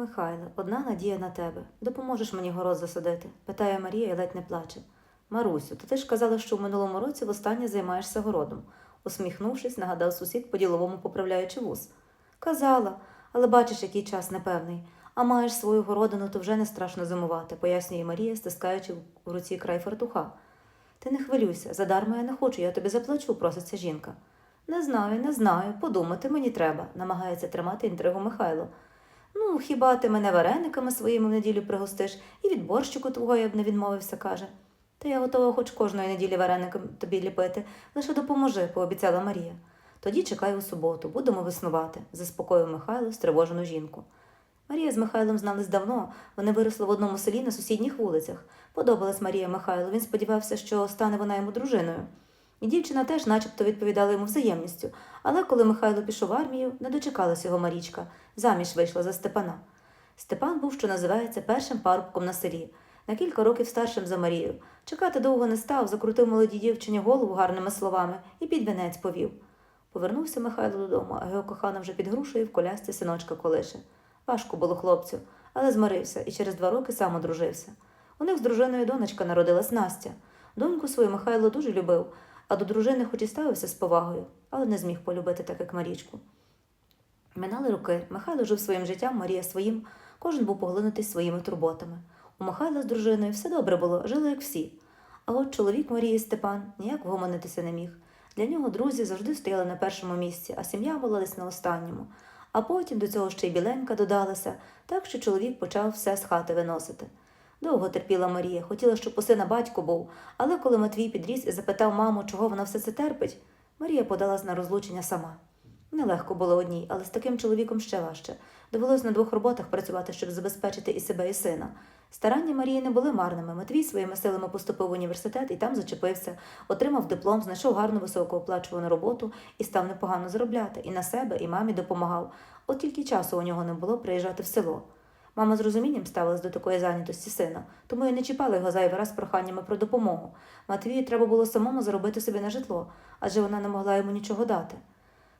Михайле, одна надія на тебе. Допоможеш мені город засадити? питає Марія і ледь не плаче. Марусю, то ти ж казала, що в минулому році востаннє займаєшся городом. усміхнувшись, нагадав сусід, по-діловому поправляючи вуз. Казала, але бачиш, який час непевний. А маєш свою городину, то вже не страшно зимувати, пояснює Марія, стискаючи в руці край фартуха. Ти не хвилюйся, задарма я не хочу, я тобі заплачу, проситься жінка. Не знаю, не знаю, подумати мені треба, намагається тримати інтригу Михайло. Ну, хіба ти мене варениками своїми в неділю пригостиш, і від борщику твого я б не відмовився, каже. Та я готова хоч кожної неділі вареником тобі ліпити, лише допоможи, пообіцяла Марія. Тоді чекай у суботу, будемо веснувати, заспокоїв Михайло стривожену жінку. Марія з Михайлом знались давно, вони виросли в одному селі на сусідніх вулицях. Подобалась Марія Михайлу, він сподівався, що стане вона йому дружиною. І дівчина теж начебто відповідала йому взаємністю, але коли Михайло пішов в армію, не дочекалась його Марічка, заміж вийшла за Степана. Степан був, що називається, першим парубком на селі, на кілька років старшим за Марію. Чекати довго не став, закрутив молодій дівчині голову гарними словами і під венець повів. Повернувся Михайло додому, а його кохана вже під грушею в колясці синочка колише. Важко було хлопцю, але змирився і через два роки сам одружився. У них з дружиною донечка народилась Настя. Доньку свою Михайло дуже любив, а до дружини хоч і ставився з повагою, але не зміг полюбити так, як Марічку. Минали роки, Михайло жив своїм життям, Марія своїм, кожен був поглинутий своїми турботами. У Михайла з дружиною все добре було, жили як всі. А от чоловік Марії Степан ніяк вгомонитися не міг. Для нього друзі завжди стояли на першому місці, а сім'я була десь на останньому. А потім до цього ще й біленька додалася, так що чоловік почав все з хати виносити. Довго терпіла Марія, хотіла, щоб у сина батько був, але коли Матвій підріс і запитав маму, чого вона все це терпить, Марія подалась на розлучення сама. Нелегко було одній, але з таким чоловіком ще важче. Довелось на двох роботах працювати, щоб забезпечити і себе, і сина. Старання Марії не були марними. Матвій своїми силами поступив в університет і там зачепився, отримав диплом, знайшов гарну високооплачувану роботу і став непогано заробляти. І на себе, і мамі допомагав. От тільки часу у нього не було приїжджати в село. Мама з розумінням ставилась до такої зайнятості сина, тому і не чіпала його зайвий раз проханнями про допомогу. Матвію треба було самому заробити собі на житло, адже вона не могла йому нічого дати.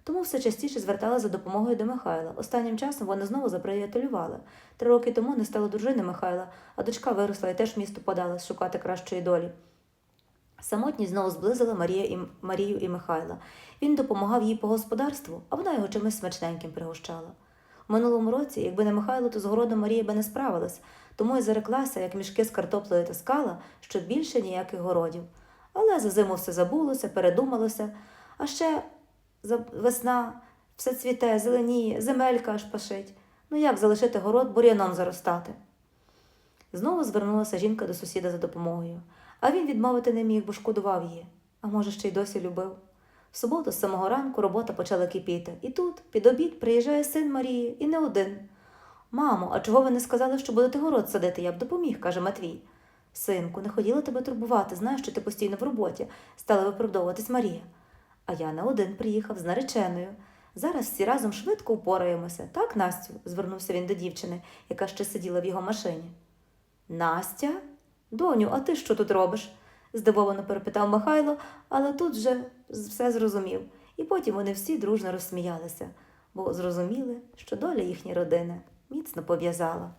Тому все частіше звертала за допомогою до Михайла. Останнім часом вони знову заприятелювали. Три роки тому не стало дружини Михайла, а дочка виросла і теж в місто подалась шукати кращої долі. Самотність знову зблизила Марія і Марію і Михайла. Він допомагав їй по господарству, а вона його чимось смачненьким пригощала. Минулому році, якби не Михайло, то з городом Марія би не справилась, тому й зареклася, як мішки з картоплею таскала, що більше ніяких городів. Але за зиму все забулося, передумалося, а ще весна все цвіте, зеленіє, земелька аж пашить. Ну як залишити город бур'яном заростати? Знову звернулася жінка до сусіда за допомогою, а він відмовити не міг, бо шкодував її, а може, ще й досі любив. В суботу з самого ранку робота почала кипіти, і тут, під обід, приїжджає син Марії, і не один. Мамо, а чого ви не сказали, що будете город садити? Я б допоміг, каже Матвій. Синку, не хотіла тебе турбувати, знаю, що ти постійно в роботі, стала виправдовуватись Марія. А я не один приїхав з нареченою. Зараз всі разом швидко упораємося. Так, Настю? звернувся він до дівчини, яка ще сиділа в його машині. Настя? Доню, а ти що тут робиш? Здивовано перепитав Михайло, але тут же все зрозумів. І потім вони всі дружно розсміялися, бо зрозуміли, що доля їхньої родини міцно пов'язала.